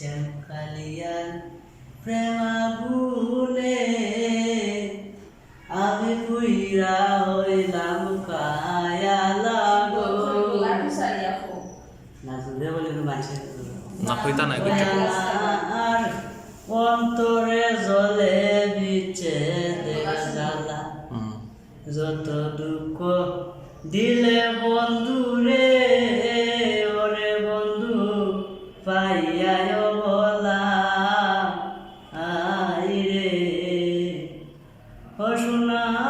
শ্যামকালিয়ার প্রেমাগুনে আমি পুইরা হইলাম কায়া লাগো। না শুনলে বলে মাঝে না। হইতা নাই কইতে অন্তরে জলে বিচে দেখা জ্বালা। যত দুঃখ দিলে ও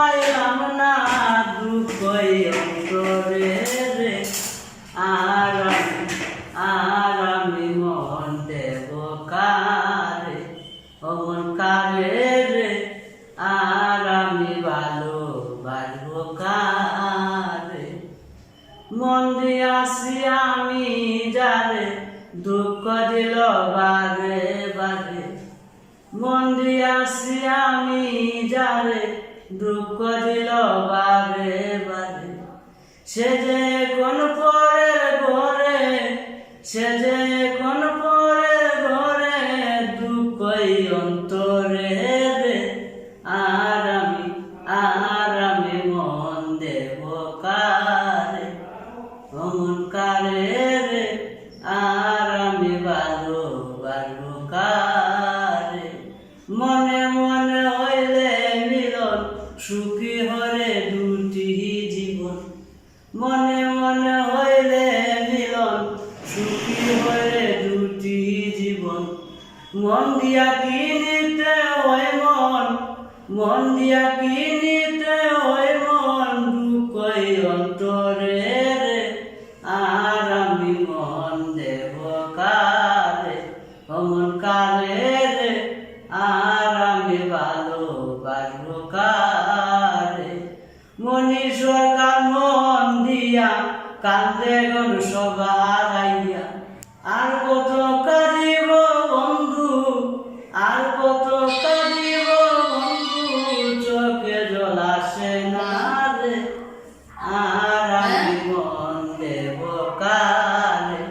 পাইলাম না দুঃখ অন্তরে রে আর আর আমি মন দেব কারে ও মন কারে রে আর আমি ভালো বাড়ব কারে মন দিয়াছি আমি যারে, দুঃখ দিল বারে বারে। মন দিয়াছি আমি যারে দুঃখ দিল বারে বারে সে যে কোন পরে ঘরে সে যে কোন পরের সুখী হরে দুটি জীবন। মনে মনে হইলে মিলন, সুখী হরে দুটি জীবন। মন দিয়া কিনিতে ওই মন মন দিয়া কিনিতে ওই মন, দুঃখই অন্তরে আর আমি মন দেব কারে, অমন রে। আর আমি ভালো বাসবো কারে। মনি সরকার দিয়া কান্দে গন সবার আইয়া আর কত কাঁদিব বন্ধু, আর কত কাঁদিব বন্ধু, চোখে জল না রে। আর আমি মন দেব কালে